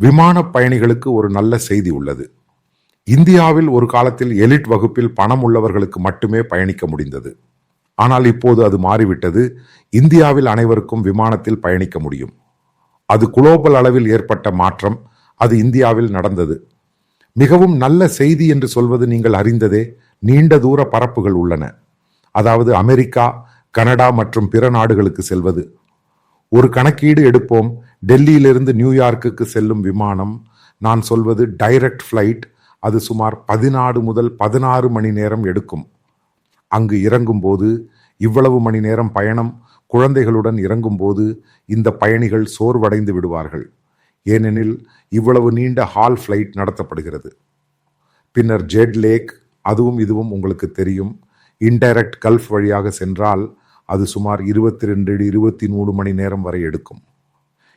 விமான பயணிகளுக்கு ஒரு நல்ல செய்தி உள்ளது. இந்தியாவில் ஒரு காலத்தில் எலிட் வகுப்பில் பணம் உள்ளவர்களுக்கு மட்டுமே பயணிக்க முடிந்தது. ஆனால் இப்போது அது மாறிவிட்டது. இந்தியாவில் அனைவருக்கும் விமானத்தில் பயணிக்க முடியும். அது குளோபல் அளவில் ஏற்பட்ட மாற்றம். அது இந்தியாவில் நடந்தது. மிகவும் நல்ல செய்தி என்று சொல்வது நீங்கள் அறிந்ததே நீண்ட தூர பரப்புகள் உள்ளன. அதாவது அமெரிக்கா கனடா மற்றும் பிற நாடுகளுக்கு செல்வது. ஒரு கணக்கீடு எடுப்போம். டெல்லியிலிருந்து நியூயார்க்குக்கு செல்லும் விமானம். நான் சொல்வது டைரக்ட் ஃப்ளைட். அது சுமார் பதினாறு முதல் பதினாறு மணி நேரம் எடுக்கும். அங்கு இறங்கும்போது இவ்வளவு மணி நேரம் பயணம். குழந்தைகளுடன் இறங்கும்போது இந்த பயணிகள் சோர்வடைந்து விடுவார்கள். ஏனெனில் இவ்வளவு நீண்ட ஹால் ஃப்ளைட் நடத்தப்படுகிறது. பின்னர் ஜெட் லேக் அதுவும் இதுவும் உங்களுக்கு தெரியும். இன்டைரக்ட் கல்ஃப் வழியாக சென்றால் அது சுமார் இருபத்தி ரெண்டு இருபத்தி மூணு மணி நேரம் வரை எடுக்கும்.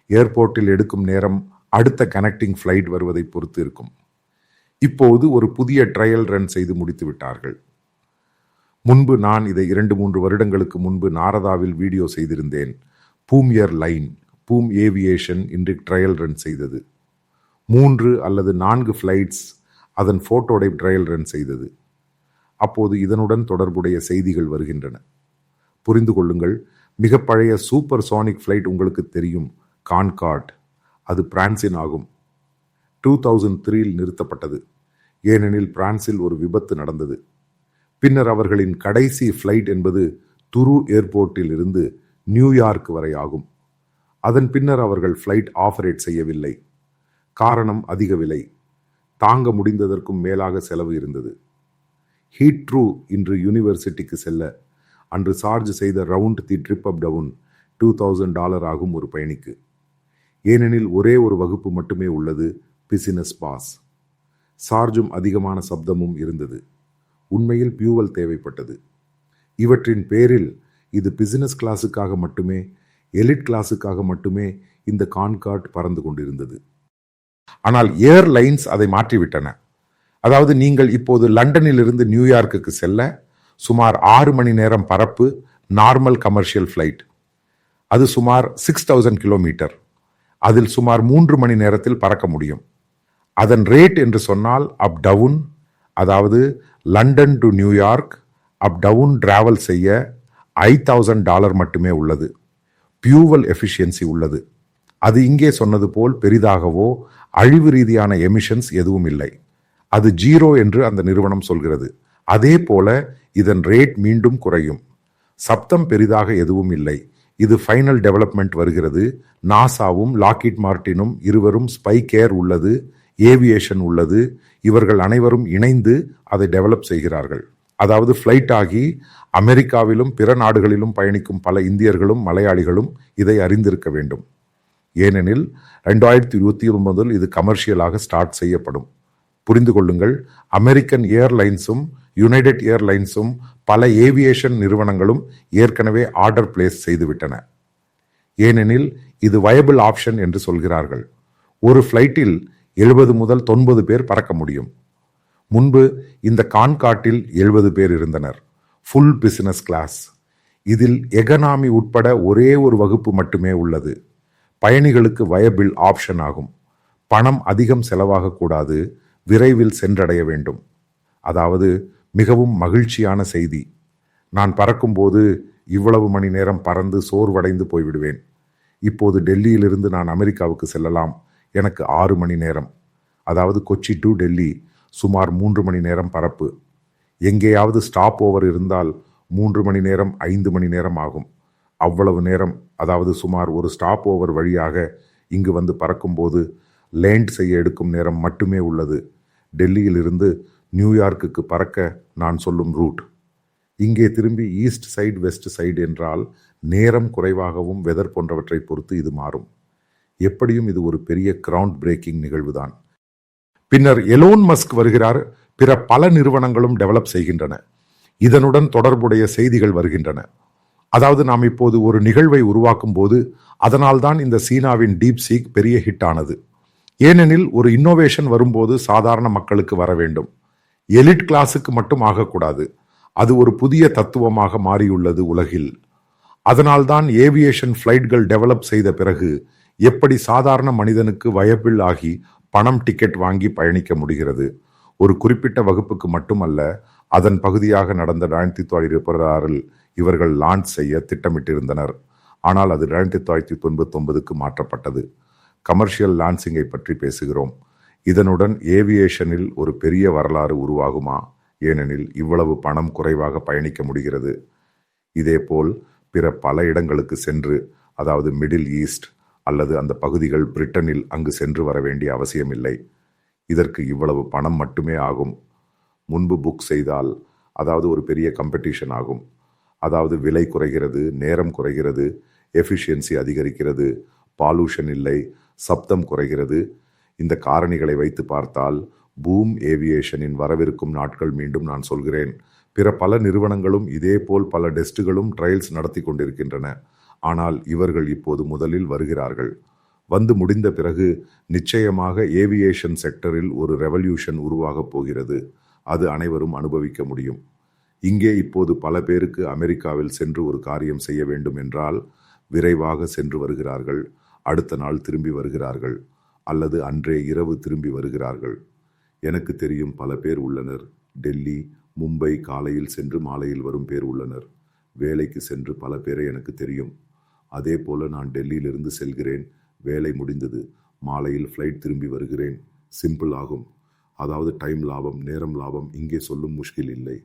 ஏர்போர்ட்டில் எடுக்கும் நேரம் அடுத்த கனெக்டிங் ஃப்ளைட் வருவதை பொறுத்து இருக்கும். இப்போது ஒரு புதிய ட்ரையல் ரன் செய்து முடித்து விட்டார்கள். முன்பு நான் இதை இரண்டு மூன்று வருடங்களுக்கு முன்பு நாரதாவில் வீடியோ செய்திருந்தேன். பூமியர் லைன் பூம் ஏவியேஷன் இன்று ட்ரையல் ரன் செய்தது. மூன்று அல்லது நான்கு ஃப்ளைட்ஸ் அதன் ஃபோட்டோடை ட்ரையல் ரன் செய்தது. அப்போது இதனுடன் தொடர்புடைய செய்திகள் வருகின்றன. புரிந்து கொள்ளுங்கள். மிக பழைய சூப்பர் சோனிக் ஃப்ளைட் உங்களுக்கு தெரியும். கான்கார்ட் அது பிரான்சின் ஆகும். டூ தௌசண்ட் த்ரீயில் நிறுத்தப்பட்டது. ஏனெனில் பிரான்சில் ஒரு விபத்து நடந்தது. பின்னர் அவர்களின் கடைசி ஃப்ளைட் என்பது துரு ஏர்போர்ட்டில் இருந்து நியூயார்க் வரை ஆகும். அதன் பின்னர் அவர்கள் ஃப்ளைட் ஆபரேட் செய்யவில்லை. காரணம் அதிக விலை. தாங்க முடிந்ததற்கும் மேலாக செலவு இருந்தது. ஹீட்ரூ இன்று யூனிவர்சிட்டிக்கு செல்ல அன்று சார்ஜ் செய்த round the trip up down two thousand dollar ஆகும் ஒரு பயணிக்கு. ஏனெனில் ஒரே ஒரு வகுப்பு மட்டுமே உள்ளது பிசினஸ் பாஸ். சார்ஜும் அதிகமான சப்தமும் இருந்தது. உண்மையில் பியூவல் தேவைப்பட்டது. இவற்றின் பேரில் இது பிசினஸ் கிளாஸுக்காக மட்டுமே எலிட் கிளாஸுக்காக மட்டுமே இந்த கான்கார்ட் பறந்து கொண்டிருந்தது. ஆனால் ஏர்லைன்ஸ் அதை மாற்றிவிட்டன. அதாவது நீங்கள் இப்போது லண்டனிலிருந்து நியூயார்க்குக்கு செல்ல சுமார் ஆறு மணி நேரம் பரப்பு நார்மல் கமர்ஷியல் ஃப்ளைட் அது சுமார் சிக்ஸ் தௌசண்ட் கிலோமீட்டர் அதில் சுமார் மூன்று மணி நேரத்தில் பறக்க முடியும். அதன் ரேட் என்று சொன்னால் அப் டவுன் அதாவது London to New York up down travel செய்ய ஐ தௌசண்ட் டாலர் மட்டுமே உள்ளது. பியூவல் எஃபிஷியன்சி உள்ளது. அது இங்கே சொன்னது போல் பெரிதாகவோ அழிவு ரீதியான எமிஷன்ஸ் எதுவும் இல்லை. அது ஜீரோ என்று அந்த நிறுவனம் சொல்கிறது. அதே போல இதன் ரேட் மீண்டும் குறையும். சப்தம் பெரிதாக எதுவும் இல்லை. இது ஃபைனல் டெவலப்மெண்ட் வருகிறது. நாசாவும் லாக்கிட் மார்ட்டினும் இருவரும் ஸ்பை கேர் உள்ளது ஏவியேஷன் உள்ளது. இவர்கள் அனைவரும் இணைந்து அதை டெவலப் செய்கிறார்கள். அதாவது ஃப்ளைட் ஆகி அமெரிக்காவிலும் பிற நாடுகளிலும் பயணிக்கும் பல இந்தியர்களும் மலையாளிகளும் இதை அறிந்திருக்க வேண்டும். ஏனெனில் ரெண்டாயிரத்தி இருபத்தி ஒன்பதில் இது கமர்ஷியலாக ஸ்டார்ட் செய்யப்படும். புரிந்து கொள்ளுங்கள். அமெரிக்கன் ஏர்லைன்ஸும் யுனைடெட் ஏர்லைன்ஸும் பல ஏவியேஷன் நிறுவனங்களும் ஏற்கனவே ஆர்டர் பிளேஸ் செய்துவிட்டன. ஏனெனில் இது வயபிள் ஆப்ஷன் என்று சொல்கிறார்கள். ஒரு ஃப்ளைட்டில் எழுபது முதல் தொன்பது பேர் பறக்க முடியும். முன்பு இந்த கான்காட்டில் எழுபது பேர் இருந்தனர். ஃபுல் பிசினஸ் கிளாஸ் இதில் எகனாமி உட்பட ஒரே ஒரு வகுப்பு மட்டுமே உள்ளது. பயணிகளுக்கு வயபிள் ஆப்ஷன் ஆகும். பணம் அதிகம் செலவாகக்கூடாது. விரைவில் சென்றடைய வேண்டும். அதாவது மிகவும் மகிழ்ச்சியான செய்தி. நான் பறக்கும்போது இவ்வளவு மணி நேரம் பறந்து சோர்வடைந்து போய்விடுவேன். இப்போது டெல்லியிலிருந்து நான் அமெரிக்காவுக்கு செல்லலாம். எனக்கு ஆறு மணி நேரம். அதாவது கொச்சி டு டெல்லி சுமார் மூன்று மணி நேரம் பரப்பு. எங்கேயாவது ஸ்டாப் ஓவர் இருந்தால் மூன்று மணி நேரம் ஐந்து மணி நேரம் ஆகும். அவ்வளவு நேரம் அதாவது சுமார் ஒரு ஸ்டாப் ஓவர் வழியாக இங்கு வந்து பறக்கும்போது லேண்ட் செய்ய எடுக்கும் நேரம் மட்டுமே உள்ளது. டெல்லியிலிருந்து நியூயார்க்குக்கு பறக்க நான் சொல்லும் ரூட். இங்கே திரும்பி ஈஸ்ட் சைடு வெஸ்ட் சைடு என்றால் நேரம் குறைவாகவும் வெதர் போன்றவற்றை பொறுத்து இது மாறும். எப்படியும் இது ஒரு பெரிய கிரவுண்ட் பிரேக்கிங் நிகழ்வுதான். பின்னர் எலோன் மஸ்க் வருகிறார். பிற பல நிறுவனங்களும் டெவலப் செய்கின்றன. இதனுடன் தொடர்புடைய செய்திகள் வருகின்றன. அதாவது நாம் இப்போது ஒரு நிகழ்வை உருவாக்கும் போது அதனால்தான் இந்த சீனாவின் டீப் சீக் பெரிய ஹிட் ஆனது. ஏனெனில் ஒரு இன்னோவேஷன் வரும்போது சாதாரண மக்களுக்கு வர வேண்டும். எலிட் கிளாஸுக்கு மட்டும் ஆகக்கூடாது. அது ஒரு புதிய தத்துவமாக மாறியுள்ளது உலகில். அதனால்தான் ஏவியேஷன் ஃப்ளைட்கள் டெவலப் செய்த பிறகு எப்படி சாதாரண மனிதனுக்கு வயபிள் ஆகி பணம் டிக்கெட் வாங்கி பயணிக்க முடிகிறது. ஒரு குறிப்பிட்ட வகுப்புக்கு மட்டுமல்ல அதன் பகுதியாக நடந்த ரெண்டாயிரத்தி தொள்ளாயிரத்தி இருபத்தி இவர்கள் லான்ச் செய்ய திட்டமிட்டிருந்தனர். ஆனால் அது ரெண்டாயிரத்தி தொள்ளாயிரத்தி தொண்ணூத்தி ஒன்பதுக்கு மாற்றப்பட்டது. கமர்ஷியல் லான்சிங்கை பற்றி பேசுகிறோம். இதனுடன் ஏவியேஷனில் ஒரு பெரிய வரலாறு உருவாகுமா? ஏனெனில் இவ்வளவு பணம் குறைவாக பயணிக்க முடிகிறது. இதேபோல் பிற பல இடங்களுக்கு சென்று அதாவது மிடில் ஈஸ்ட் அல்லது அந்த பகுதிகள் பிரிட்டனில் அங்கு சென்று வர வேண்டிய அவசியமில்லை. இதற்கு இவ்வளவு பணம் மட்டுமே ஆகும். முன்பு புக் செய்தால் அதாவது ஒரு பெரிய கம்பெடிஷன் ஆகும். அதாவது விலை குறைகிறது நேரம் குறைகிறது எஃபிஷியன்சி அதிகரிக்கிறது பாலூஷன் இல்லை சப்தம் குறைகிறது. இந்த காரணிகளை வைத்து பார்த்தால் பூம் ஏவியேஷனின் வரவிருக்கும் நாட்கள் மீண்டும் நான் சொல்கிறேன். பிற பல நிறுவனங்களும் இதேபோல் பல டெஸ்ட்டுகளும் ட்ரையல்ஸ் நடத்தி கொண்டிருக்கின்றன. ஆனால் இவர்கள் இப்போது முதலில் வருகிறார்கள். வந்து முடிந்த பிறகு நிச்சயமாக ஏவியேஷன் செக்டரில் ஒரு ரெவல்யூஷன் உருவாகப் போகிறது. அது அனைவரும் அனுபவிக்க முடியும். இங்கே இப்போது பல பேருக்கு அமெரிக்காவில் சென்று ஒரு காரியம் செய்ய வேண்டும் என்றால் விரைவாக சென்று வருகிறார்கள். அடுத்த நாள் திரும்பி வருகிறார்கள் அல்லது அன்றே இரவு திரும்பி வருகிறார்கள். எனக்கு தெரியும் பல பேர் உள்ளனர். டெல்லி மும்பை காலையில் சென்று மாலையில் வரும் பேர் உள்ளனர். வேலைக்கு சென்று பல பேரை எனக்கு தெரியும். அதே போல நான் டெல்லியிலிருந்து செல்கிறேன். வேலை முடிந்தது. மாலையில் ஃப்ளைட் திரும்பி வருகிறேன். சிம்பிள் ஆகும். அதாவது டைம் லாபம் நேரம் லாபம் இங்கே சொல்லும் முஷ்கில் இல்லை.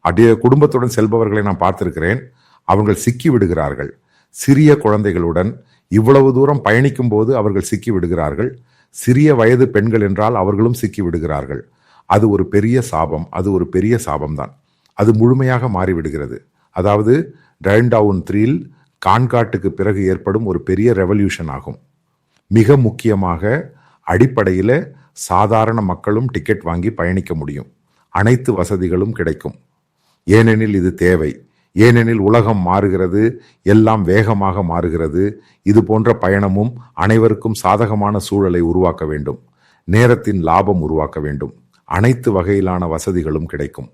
அடைய குடும்பத்துடன் செல்பவர்களை நான் பார்த்திருக்கிறேன். அவர்கள் சிக்கி விடுகிறார்கள். சிறிய குழந்தைகளுடன் இவ்வளவு தூரம் பயணிக்கும் போது அவர்கள் சிக்கி விடுகிறார்கள் சிறிய வயது பெண்கள் என்றால் அவர்களும் சிக்கி விடுகிறார்கள் அது ஒரு பெரிய சாபம் அது ஒரு பெரிய சாபம்தான். அது முழுமையாக மாறிவிடுகிறது. அதாவது டவுன் த்ரீல் கான்காட்டுக்கு பிறகு ஏற்படும் ஒரு பெரிய ரெவல்யூஷன் ஆகும். மிக முக்கியமாக அடிப்படையில் சாதாரண மக்களும் டிக்கெட் வாங்கி பயணிக்க முடியும். அனைத்து வசதிகளும் கிடைக்கும். ஏனெனில் இது தேவை. ஏனெனில் உலகம் மாறுகிறது எல்லாம் வேகமாக மாறுகிறது. இது போன்ற பயணமும் அனைவருக்கும் சாதகமான சூழலை உருவாக்க வேண்டும். நேரத்தின் லாபம் உருவாக்க வேண்டும். அனைத்து வகையிலான வசதிகளும் கிடைக்கும்.